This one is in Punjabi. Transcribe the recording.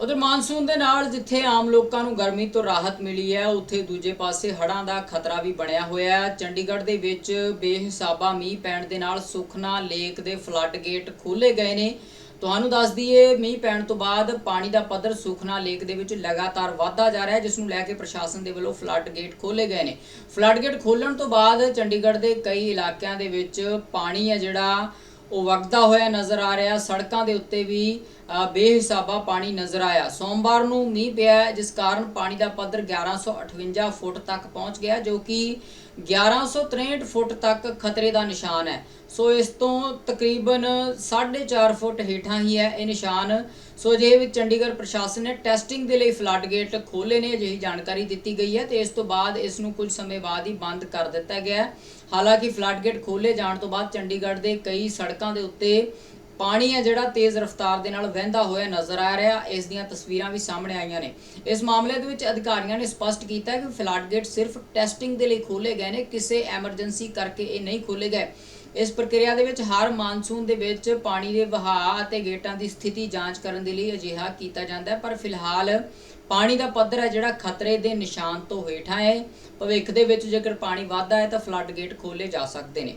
ਉਧਰ ਮਾਨਸੂਨ ਦੇ ਨਾਲ ਜਿੱਥੇ ਆਮ ਲੋਕਾਂ ਨੂੰ ਗਰਮੀ ਤੋਂ ਰਾਹਤ ਮਿਲੀ ਹੈ, ਉੱਥੇ ਦੂਜੇ ਪਾਸੇ ਹੜ੍ਹਾਂ ਦਾ ਖਤਰਾ ਵੀ ਬਣਿਆ ਹੋਇਆ ਹੈ। ਚੰਡੀਗੜ੍ਹ ਦੇ ਵਿੱਚ ਬੇਹਿਸਾਬਾ ਮੀਂਹ ਪੈਣ ਦੇ ਨਾਲ ਸੁਖਨਾ ਲੇਕ ਦੇ ਫਲੱਡ ਗੇਟ ਖੋਲੇ ਗਏ ਨੇ। ਤੁਹਾਨੂੰ ਦੱਸ ਦਈਏ, ਮੀਂਹ ਪੈਣ ਤੋਂ ਬਾਅਦ ਪਾਣੀ ਦਾ ਪੱਧਰ ਸੁਖਨਾ ਲੇਕ ਦੇ ਵਿੱਚ ਲਗਾਤਾਰ ਵਧਦਾ ਜਾ ਰਿਹਾ ਹੈ, ਜਿਸ ਨੂੰ ਲੈ ਕੇ ਪ੍ਰਸ਼ਾਸਨ ਦੇ ਵੱਲੋਂ ਫਲੱਡ ਗੇਟ ਖੋਲੇ ਗਏ ਨੇ। ਫਲੱਡ ਗੇਟ ਖੋਲਣ ਤੋਂ ਬਾਅਦ ਚੰਡੀਗੜ੍ਹ ਦੇ ਕਈ ਇਲਾਕਿਆਂ ਦੇ ਵਿੱਚ ਪਾਣੀ ਹੈ ਜਿਹੜਾ ਉਹ ਵਗਦਾ ਹੋਇਆ ਨਜ਼ਰ ਆ ਰਿਹਾ। ਸੜਕਾਂ ਦੇ ਉੱਤੇ ਵੀ ਅ, ਬੇਹਿਸਾਬਾ ਪਾਣੀ ਨਜ਼ਰ ਆਇਆ। ਸੋਮਵਾਰ ਨੂੰ ਮੀਂਹ ਪਿਆ ਜਿਸ ਕਾਰਨ ਪਾਣੀ ਦਾ ਪੱਧਰ 1158 ਫੁੱਟ ਤੱਕ ਪਹੁੰਚ ਗਿਆ ਜੋ ਕਿ 1163 ਫੁੱਟ ਤੱਕ ਖਤਰੇ ਦਾ ਨਿਸ਼ਾਨ ਹੈ। ਸੋ ਇਸ ਤੋਂ ਤਕਰੀਬਨ 4.5 ਫੁੱਟ ਹੇਠਾਂ ਹੀ ਹੈ ਇਹ ਨਿਸ਼ਾਨ। ਸੋ ਜੇ ਵਿੱਚ ਚੰਡੀਗੜ੍ਹ ਪ੍ਰਸ਼ਾਸਨ ਨੇ ਟੈਸਟਿੰਗ ਦੇ ਲਈ ਫਲੱਡ ਗੇਟ ਖੋਲੇ ਨੇ, ਅਜਿਹੀ ਜਾਣਕਾਰੀ ਦਿੱਤੀ ਗਈ ਹੈ ਤੇ ਇਸ ਤੋਂ ਬਾਅਦ ਇਸ ਨੂੰ ਕੁਝ ਸਮੇਂ ਬਾਅਦ ਹੀ ਬੰਦ ਕਰ ਦਿੱਤਾ ਗਿਆ ਹਾਲਾਂਕਿ ਫਲੱਡ ਗੇਟ ਖੋਲੇ ਜਾਣ ਤੋਂ ਬਾਅਦ ਚੰਡੀਗੜ੍ਹ ਦੇ ਕਈ ਸੜਕਾਂ ਦੇ ਉੱਤੇ ਪਾਣੀ ਹੈ ਜਿਹੜਾ ਤੇਜ਼ ਰਫ਼ਤਾਰ ਦੇ ਨਾਲ ਵਹਿੰਦਾ ਹੋਇਆ ਨਜ਼ਰ ਆ ਰਿਹਾ। ਇਸ ਦੀਆਂ ਤਸਵੀਰਾਂ ਵੀ ਸਾਹਮਣੇ ਆਈਆਂ ਨੇ। ਇਸ ਮਾਮਲੇ ਦੇ ਵਿੱਚ ਅਧਿਕਾਰੀਆਂ ਨੇ ਸਪਸ਼ਟ ਕੀਤਾ ਕਿ ਫਲੱਡ ਗੇਟ ਸਿਰਫ ਟੈਸਟਿੰਗ ਦੇ ਲਈ ਖੋਲੇ ਗਏ ਨੇ, ਕਿਸੇ ਐਮਰਜੈਂਸੀ ਕਰਕੇ ਇਹ ਨਹੀਂ ਖੋਲੇ ਗਏ। ਇਸ ਪ੍ਰਕਿਰਿਆ ਦੇ ਵਿੱਚ ਹਰ ਮਾਨਸੂਨ ਦੇ ਵਿੱਚ ਪਾਣੀ ਦੇ ਵਹਾਅ ਅਤੇ ਗੇਟਾਂ ਦੀ ਸਥਿਤੀ ਜਾਂਚ ਕਰਨ ਦੇ ਲਈ ਅਜਿਹਾ ਕੀਤਾ ਜਾਂਦਾ ਹੈ, ਪਰ ਫਿਲਹਾਲ ਪਾਣੀ ਦਾ ਪੱਧਰ ਹੈ ਜਿਹੜਾ ਖਤਰੇ ਦੇ ਨਿਸ਼ਾਨ ਤੋਂ ਹੇਠਾਂ ਹੈ। ਭਵਿੱਖ ਦੇ ਵਿੱਚ ਜੇਕਰ ਪਾਣੀ ਵੱਧਦਾ ਹੈ ਤਾਂ ਫਲੱਡ ਗੇਟ ਖੋਲੇ ਜਾ ਸਕਦੇ ਨੇ।